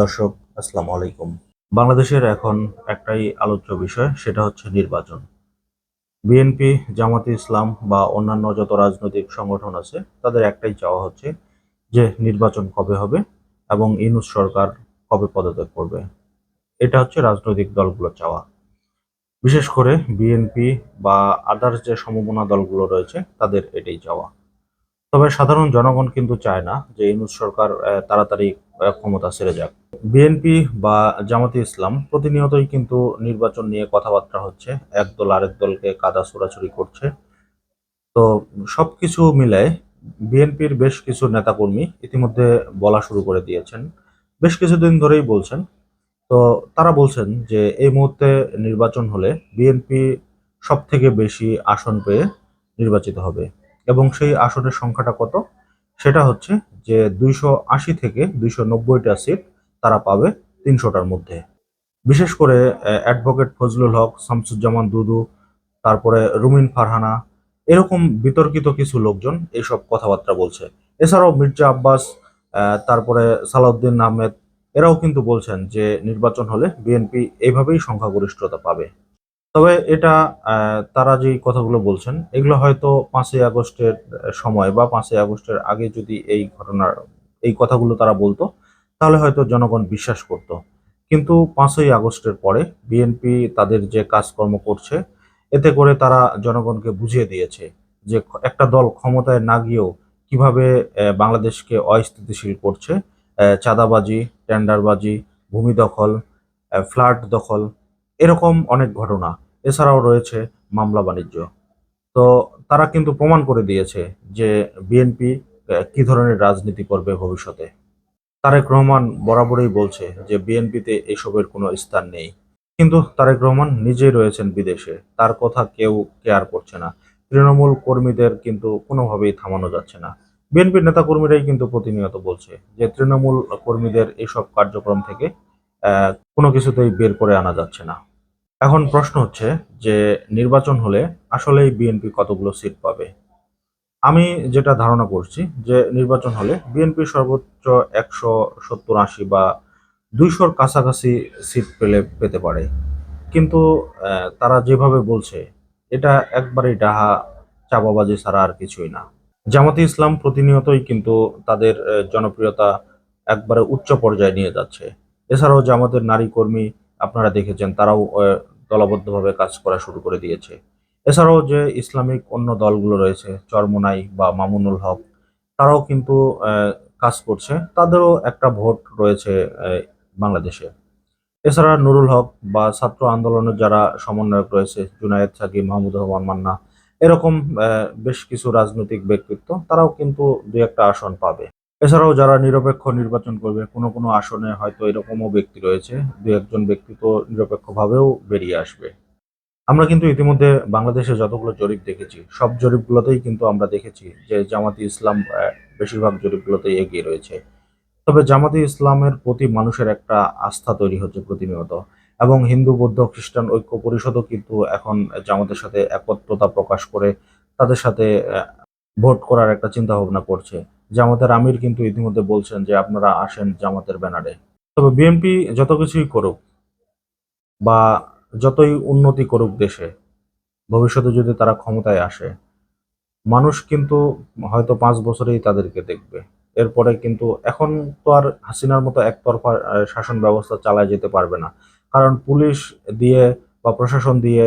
দর্শক, আসসালামু আলাইকুম। বাংলাদেশের এখন একটাই আলোচ্য বিষয়, সেটা হচ্ছে নির্বাচন। বিএনপি, জামাতে ইসলাম বা অন্যান্য যত রাজনৈতিক সংগঠন আছে, তাদের একটাই চাওয়া হচ্ছে যে নির্বাচন কবে হবে এবং ইনুস সরকার কবে পদত্যাগ করবে। এটা হচ্ছে রাজনৈতিক দলগুলো চাওয়া। বিশেষ করে বিএনপি বা আদার্স যে সমমনা দলগুলো রয়েছে, তাদের এটাই চাওয়া। তবে সাধারণ জনগণ কিন্তু চায় না যে ইনুস সরকার তাড়াতাড়ি ক্ষমতা ছেড়ে যাক। বিএনপি বা জামাতে ইসলাম প্রতিনিয়তই কিন্তু নির্বাচন নিয়ে কথাবার্তা হচ্ছে। এক দল আরেক দলকে কাদা ছোড়াছুড়ি করছে। তো সবকিছু মিলায় বিএনপির বেশ কিছু নেতাকর্মী ইতিমধ্যে বলা শুরু করে দিয়েছেন। বেশ কিছুদিন ধরেই বলছেন। তো তারা বলছেন যে এই মুহূর্তে নির্বাচন হলে বিএনপি সব থেকে বেশি আসন পেয়ে নির্বাচিত হবে। এবং সেই আসনের সংখ্যাটা কত? সেটা হচ্ছে যে দুইশো আশি থেকে দুইশো নব্বইটা সিট তারা পাবে তিনশোটার মধ্যে। বিশেষ করে অ্যাডভোকেট ফজলুল হক, শামসুজ্জামান দুদু, তারপরে রুমিন ফারহানা, এরকম বিতর্কিত কিছু লোকজন এইসব কথাবার্তা বলছে। এছাড়াও মির্জা আব্বাস তারপরে সালাউদ্দিন আহমেদ, এরাও কিন্তু বলছেন যে নির্বাচন হলে বিএনপি এইভাবেই সংখ্যাগরিষ্ঠতা পাবে। তবে এটা তারা যে কথাগুলো বলছেন, এগুলো হয়তো পাঁচই আগস্টের সময় বা পাঁচই আগস্টের আগে যদি এই ঘটনার, এই কথাগুলো তারা বলতো, তাহলে হয়তো জনগণ বিশ্বাস করত। কিন্তু পাঁচই আগস্টের পরে বিএনপি তাদের যে কাজকর্ম করছে, এতে করে তারা জনগণকে বুঝিয়ে দিয়েছে যে একটা দল ক্ষমতায় না গিয়েও কীভাবে বাংলাদেশকে অস্থিতিশীল করছে চাঁদাবাজি, টেন্ডারবাজি, ভূমি দখল ফ্ল্যাট দখল, এরকম অনেক ঘটনা। এছাড়াও রয়েছে মামলা বাণিজ্য। তো তারা কিন্তু প্রমাণ করে দিয়েছে যে বিএনপি কি ধরনের রাজনীতি করবে ভবিষ্যতে। তারেক রহমান বরাবরই বলছে যে বিএনপিতে এসবের কোনো স্থান নেই। কিন্তু তারেক রহমান নিজেই রয়েছেন বিদেশে। তার কথা কেউ কেয়ার করছে না। তৃণমূল কর্মীদের কিন্তু কোনোভাবেই থামানো যাচ্ছে না। বিএনপির নেতা কর্মীরাই কিন্তু প্রতিনিয়ত বলছে যে তৃণমূল কর্মীদের এসব কার্যক্রম থেকে কোনো কিছুতেই বের করে আনা যাচ্ছে না। এখন প্রশ্ন হচ্ছে যে নির্বাচন হলে আসলেই বিএনপি কতগুলো সিট পাবে? আমি যেটা ধারণা করছি যে নির্বাচন হলে বিএনপি সর্বোচ্চ একশো সত্তর আশি বা দুইশোর কাছাকাছি সিট পেলে পেতে পারে। কিন্তু তারা যেভাবে বলছে, এটা একবারেই ডাহা চাপাবাজি ছাড়া আর কিছুই না। জামাতে ইসলাম প্রতিনিয়তই কিন্তু তাদের জনপ্রিয়তা একবারে উচ্চ পর্যায়ে নিয়ে যাচ্ছে। এছাড়াও জামাতের নারী কর্মী আপনারা দেখেছেন, তারাও দলবদ্ধভাবে কাজ করা শুরু করে দিয়েছে। এছাড়াও যে ইসলামিক অন্য দলগুলো রয়েছে, চরমোনাই বা মামুনুল হক, তারাও কিন্তু কাজ করছে। তাদেরও একটা ভোট রয়েছে বাংলাদেশে। এছাড়া নুরুল হক বা ছাত্র আন্দোলনের যারা সমন্বয়ক রয়েছে, জুনায়েদ সাকি মাহমুদ রহমান মান্না, এরকম বেশ কিছু রাজনৈতিক ব্যক্তিত্ব, তারাও কিন্তু দু একটা আসন পাবে। এছাড়াও যারা নিরপেক্ষ নির্বাচন করবে, কোনো কোনো আসনে হয়তো এরকমও ব্যক্তি রয়েছে, দু একজন ব্যক্তি তো নিরপেক্ষভাবেও বেরিয়ে আসবে। আমরা কিন্তু ইতিমধ্যে বাংলাদেশে যতগুলো জরিপ দেখেছি, সব জরিপগুলোতেই কিন্তু আমরা দেখেছি যে জামাতি ইসলাম বেশিরভাগ জরিপগুলোতেই এগিয়ে রয়েছে। তবে জামাতি ইসলামের প্রতি মানুষের একটা আস্থা তৈরি হচ্ছে প্রতিনিয়ত এবং হিন্দু, বৌদ্ধ, খ্রিস্টান ঐক্য পরিষদও কিন্তু এখন জামাতের সাথে একত্রতা প্রকাশ করে তাদের সাথে ভোট করার একটা চিন্তা ভাবনা করছে। জামাতের আমির কিন্তু ইতিমধ্যে বলছেন যে আপনারা আসেন জামাতের ব্যানারে। তবে বিএনপি যত কিছুই করুক বা যতই উন্নতি করুক দেশে, ভবিষ্যতে যদি তারা ক্ষমতায় আসে, মানুষ কিন্তু হয়তো পাঁচ বছরেই তাদেরকে দেখবে। এরপরে কিন্তু এখন তো আর হাসিনার মতো একতরফা শাসন ব্যবস্থা চালায় যেতে পারবে না। কারণ পুলিশ দিয়ে বা প্রশাসন দিয়ে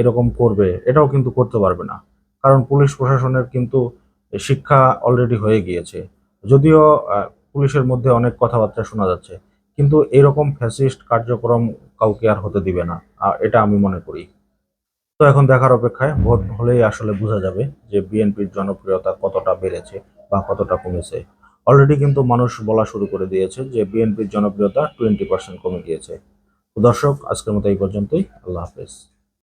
এরকম করবে, এটাও কিন্তু করতে পারবে না। কারণ পুলিশ প্রশাসনের কিন্তু শিক্ষা অলরেডি হয়ে গিয়েছে। যদিও পুলিশের মধ্যে অনেক কথাবার্তা শোনা যাচ্ছে, কিন্তু এরকম ফ্যাসিস্ট কার্যক্রম কাউকে আর হতে দিবে না এটা আমি মনে করি। তো এখন দেখার অপেক্ষায়, ভোট হলেই আসলে বোঝা যাবে যে বিএনপির জনপ্রিয়তা কতটা বেড়েছে বা কতটা কমেছে। অলরেডি কিন্তু মানুষ বলা শুরু করে দিয়েছে যে বিএনপির জনপ্রিয়তা টোয়েন্টি পার্সেন্ট কমে গিয়েছে। দর্শক, আজকের মতো এই পর্যন্তই। আল্লাহ হাফেজ।